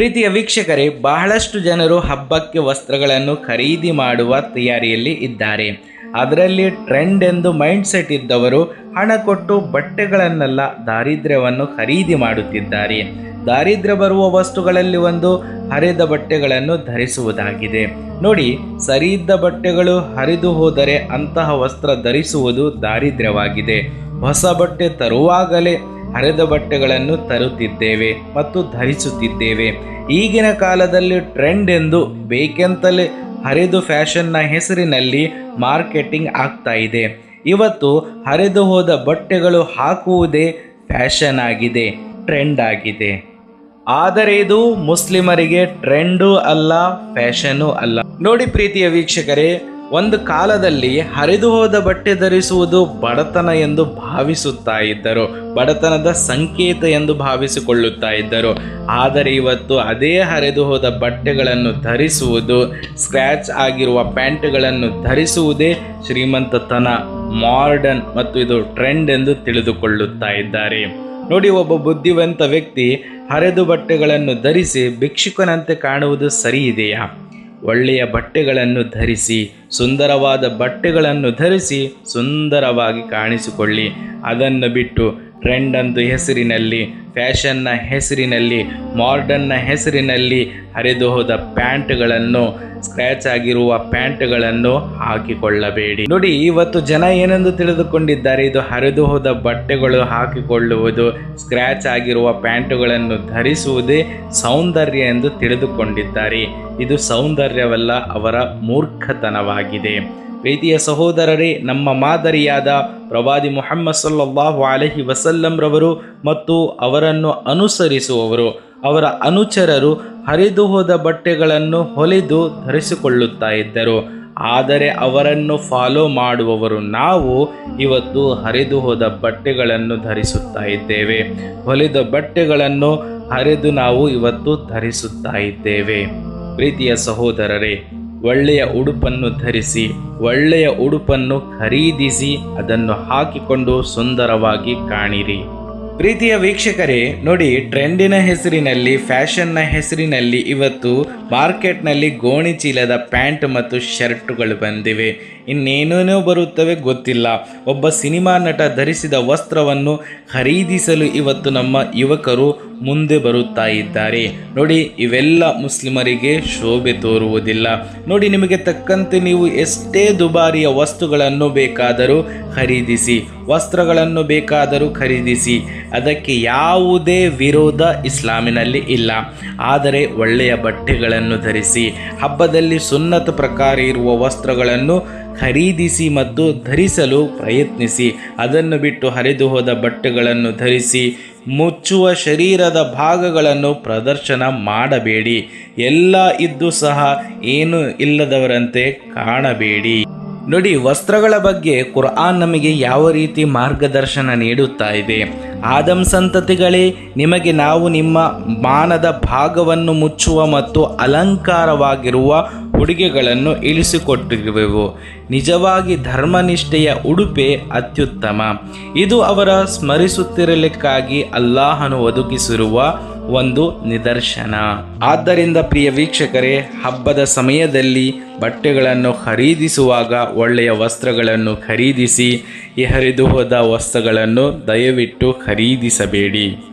ಪ್ರೀತಿಯ ವೀಕ್ಷಕರೇ, ಬಹಳಷ್ಟು ಜನರು ಹಬ್ಬಕ್ಕೆ ವಸ್ತ್ರಗಳನ್ನು ಖರೀದಿ ಮಾಡುವ ತಯಾರಿಯಲ್ಲಿ ಇದ್ದಾರೆ. ಅದರಲ್ಲಿ ಟ್ರೆಂಡ್ ಎಂದು ಮೈಂಡ್ ಸೆಟ್ ಇದ್ದವರು ಹಣ ಕೊಟ್ಟು ಬಟ್ಟೆಗಳನ್ನೆಲ್ಲ ದಾರಿದ್ರ್ಯವನ್ನು ಖರೀದಿ ಮಾಡುತ್ತಿದ್ದಾರೆ. ದಾರಿದ್ರ್ಯ ಬರುವ ವಸ್ತುಗಳಲ್ಲಿ ಒಂದು ಹರಿದ ಬಟ್ಟೆಗಳನ್ನು ಧರಿಸುವುದಾಗಿದೆ. ನೋಡಿ, ಸರಿಯಿದ್ದ ಬಟ್ಟೆಗಳು ಹರಿದು ಹೋದರೆ ಅಂತಹ ವಸ್ತ್ರ ಧರಿಸುವುದು ದಾರಿದ್ರ್ಯವಾಗಿದೆ. ಹೊಸ ಬಟ್ಟೆ ತರುವಾಗಲೇ ಹರಿದ ಬಟ್ಟೆಗಳನ್ನು ತರುತ್ತಿದ್ದೇವೆ ಮತ್ತು ಧರಿಸುತ್ತಿದ್ದೇವೆ. ಈಗಿನ ಕಾಲದಲ್ಲಿ ಟ್ರೆಂಡ್ ಎಂದು ಬೇಕೆಂತಲೇ ಹರಿದು ಫ್ಯಾಷನ್ನ ಹೆಸರಿನಲ್ಲಿ ಮಾರ್ಕೆಟಿಂಗ್ ಆಗ್ತಾ ಇದೆ. ಇವತ್ತು ಹರಿದು ಹೋದ ಬಟ್ಟೆಗಳು ಹಾಕುವುದೇ ಫ್ಯಾಷನ್ ಆಗಿದೆ, ಟ್ರೆಂಡ್ ಆಗಿದೆ. ಆದರೆ ಇದು ಮುಸ್ಲಿಮರಿಗೆ ಟ್ರೆಂಡು ಅಲ್ಲ ಫ್ಯಾಷನು ಅಲ್ಲ. ನೋಡಿ ಪ್ರೀತಿಯ ವೀಕ್ಷಕರೇ ಒಂದು ಕಾಲದಲ್ಲಿ ಹರಿದು ಹೋದ ಬಟ್ಟೆ ಧರಿಸುವುದು ಬಡತನ ಎಂದು ಭಾವಿಸುತ್ತಾ ಇದ್ದರು. ಬಡತನದ ಸಂಕೇತ ಎಂದು ಭಾವಿಸಿಕೊಳ್ಳುತ್ತಾ ಇದ್ದರು. ಆದರೆ ಇವತ್ತು ಅದೇ ಹರಿದು ಹೋದ ಬಟ್ಟೆಗಳನ್ನು ಧರಿಸುವುದು ಸ್ಕ್ರ್ಯಾಚ್ ಆಗಿರುವ ಪ್ಯಾಂಟ್ಗಳನ್ನು ಧರಿಸುವುದೇ ಶ್ರೀಮಂತತನ ಮಾಡರ್ನ್ ಮತ್ತು ಇದು ಟ್ರೆಂಡ್ ಎಂದು ತಿಳಿದುಕೊಳ್ಳುತ್ತಾ ಇದ್ದಾರೆ. ನೋಡಿ, ಒಬ್ಬ ಬುದ್ಧಿವಂತ ವ್ಯಕ್ತಿ ಹರಿದು ಬಟ್ಟೆಗಳನ್ನು ಧರಿಸಿ ಭಿಕ್ಷುಕನಂತೆ ಕಾಣುವುದು ಸರಿ ಇದೆಯಾ ಒಳ್ಳೆಯ ಬಟ್ಟೆಗಳನ್ನು ಧರಿಸಿ ಸುಂದರವಾದ ಬಟ್ಟೆಗಳನ್ನು ಧರಿಸಿ ಸುಂದರವಾಗಿ ಕಾಣಿಸಿಕೊಳ್ಳಿ. ಅದನ್ನು ಬಿಟ್ಟು ಟ್ರೆಂಡ್ ಅಂದು ಹೆಸರಿನಲ್ಲಿ ಫ್ಯಾಷನ್ನ ಹೆಸರಿನಲ್ಲಿ ಮಾಡರ್ನ್ನ ಹೆಸರಿನಲ್ಲಿ ಹರಿದು ಹೋದ ಪ್ಯಾಂಟ್ಗಳನ್ನು ಸ್ಕ್ರ್ಯಾಚ್ ಆಗಿರುವ ಪ್ಯಾಂಟ್ಗಳನ್ನು ಹಾಕಿಕೊಳ್ಳಬೇಡಿ. ನೋಡಿ, ಇವತ್ತು ಜನ ಏನೆಂದು ತಿಳಿದುಕೊಂಡಿದ್ದಾರೆ? ಇದು ಹರಿದು ಹೋದ ಬಟ್ಟೆಗಳು ಹಾಕಿಕೊಳ್ಳುವುದು ಸ್ಕ್ರ್ಯಾಚ್ ಆಗಿರುವ ಪ್ಯಾಂಟುಗಳನ್ನು ಧರಿಸುವುದೇ ಸೌಂದರ್ಯ ಎಂದು ತಿಳಿದುಕೊಂಡಿದ್ದಾರೆ. ಇದು ಸೌಂದರ್ಯವಲ್ಲ, ಅವರ ಮೂರ್ಖತನವಾಗಿದೆ. ಪ್ರೀತಿಯ ಸಹೋದರರೇ, ನಮ್ಮ ಮಾದರಿಯಾದ ಪ್ರವಾದಿ ಮುಹಮ್ಮದ್ ಸಲ್ಲಲ್ಲಾಹು ಅಲಹಿ ವಸಲ್ಲಂರವರು ಮತ್ತು ಅವರನ್ನು ಅನುಸರಿಸುವವರು. ಅವರ ಅನುಚರರು ಹರಿದು ಹೋದ ಬಟ್ಟೆಗಳನ್ನು ಹೊಲಿದು ಧರಿಸಿಕೊಳ್ಳುತ್ತಾ ಇದ್ದರು. ಆದರೆ ಅವರನ್ನು ಫಾಲೋ ಮಾಡುವವರು ನಾವು ಇವತ್ತು ಹರಿದು ಹೋದ ಬಟ್ಟೆಗಳನ್ನು ಧರಿಸುತ್ತಾ ಇದ್ದೇವೆ. ಹೊಲಿದ ಬಟ್ಟೆಗಳನ್ನು ಹರಿದು ನಾವು ಇವತ್ತು ಧರಿಸುತ್ತಾ ಇದ್ದೇವೆ. ಪ್ರೀತಿಯ ಸಹೋದರರೇ ಒಳ್ಳೆಯ ಉಡುಪನ್ನು ಧರಿಸಿ, ಒಳ್ಳೆಯ ಉಡುಪನ್ನು ಖರೀದಿಸಿ ಅದನ್ನು ಹಾಕಿಕೊಂಡು ಸುಂದರವಾಗಿ ಕಾಣಿರಿ. ಪ್ರೀತಿಯ ವೀಕ್ಷಕರೇ, ನೋಡಿ, ಟ್ರೆಂಡಿನ ಹೆಸರಿನಲ್ಲಿ, ಫ್ಯಾಷನ್ನ ಹೆಸರಿನಲ್ಲಿ ಇವತ್ತು ಮಾರ್ಕೆಟ್ನಲ್ಲಿ ಗೋಣಿ ಚೀಲದ ಪ್ಯಾಂಟ್ ಮತ್ತು ಶರ್ಟುಗಳು ಬಂದಿವೆ. ಇನ್ನೇನೇನೋ ಬರುತ್ತವೆ ಗೊತ್ತಿಲ್ಲ. ಒಬ್ಬ ಸಿನಿಮಾ ನಟ ಧರಿಸಿದ ವಸ್ತ್ರವನ್ನು ಖರೀದಿಸಲು ಇವತ್ತು ನಮ್ಮ ಯುವಕರು ಮುಂದೆ ಬರುತ್ತಾ ಇದ್ದಾರೆ. ನೋಡಿ, ಇವೆಲ್ಲ ಮುಸ್ಲಿಮರಿಗೆ ಶೋಭೆ ತೋರುವುದಿಲ್ಲ. ನೋಡಿ, ನಿಮಗೆ ತಕ್ಕಂತೆ ನೀವು ಎಷ್ಟೇ ದುಬಾರಿಯ ವಸ್ತುಗಳನ್ನು ಬೇಕಾದರೂ ಖರೀದಿಸಿ, ವಸ್ತ್ರಗಳನ್ನು ಬೇಕಾದರೂ ಖರೀದಿಸಿ, ಅದಕ್ಕೆ ಯಾವುದೇ ವಿರೋಧ ಇಸ್ಲಾಮಿನಲ್ಲಿ ಇಲ್ಲ. ಆದರೆ ಒಳ್ಳೆಯ ಬಟ್ಟೆಗಳನ್ನು ಧರಿಸಿ, ಹಬ್ಬದಲ್ಲಿ ಸುನ್ನತ ಪ್ರಕಾರ ಇರುವ ವಸ್ತ್ರಗಳನ್ನು ಖರೀದಿಸಿ ಮತ್ತು ಧರಿಸಲು ಪ್ರಯತ್ನಿಸಿ, ಅದನ್ನು ಬಿಟ್ಟು ಹರಿದು ಹೋದ ಬಟ್ಟೆಗಳನ್ನು ಧರಿಸಿ ಮುಚ್ಚುವ ಶರೀರದ ಭಾಗಗಳನ್ನು ಪ್ರದರ್ಶನ ಮಾಡಬೇಡಿ. ಎಲ್ಲ ಇದ್ದು ಸಹ ಏನು ಇಲ್ಲದವರಂತೆ ಕಾಣಬೇಡಿ. ನೋಡಿ, ವಸ್ತ್ರಗಳ ಬಗ್ಗೆ ಕುರ್ಆನ್ ನಮಗೆ ಯಾವ ರೀತಿ ಮಾರ್ಗದರ್ಶನ ನೀಡುತ್ತಾ ಇದೆ? ಆದಂ ಸಂತತಿಗಳೇ, ನಿಮಗೆ ನಾವು ನಿಮ್ಮ ಮಾನದ ಭಾಗವನ್ನು ಮುಚ್ಚುವ ಮತ್ತು ಅಲಂಕಾರವಾಗಿರುವ ಉಡುಗೆಗಳನ್ನು ಇಳಿಸಿಕೊಟ್ಟಿರುವೆವು. ನಿಜವಾಗಿ ಧರ್ಮನಿಷ್ಠೆಯ ಉಡುಪೆ ಅತ್ಯುತ್ತಮ. ಇದು ಅವರ ಸ್ಮರಿಸುತ್ತಿರಲಿಕ್ಕಾಗಿ ಅಲ್ಲಾಹನು ಒದಗಿಸಿರುವ ಒಂದು ನಿದರ್ಶನ. ಆದ್ದರಿಂದ ಪ್ರಿಯ ವೀಕ್ಷಕರೇ, ಹಬ್ಬದ ಸಮಯದಲ್ಲಿ ಬಟ್ಟೆಗಳನ್ನು ಖರೀದಿಸುವಾಗ ಒಳ್ಳೆಯ ವಸ್ತ್ರಗಳನ್ನು ಖರೀದಿಸಿ ಹರಿದು ಹೋದ ವಸ್ತ್ರಗಳನ್ನು ದಯವಿಟ್ಟು ಖರೀದಿಸಬೇಡಿ.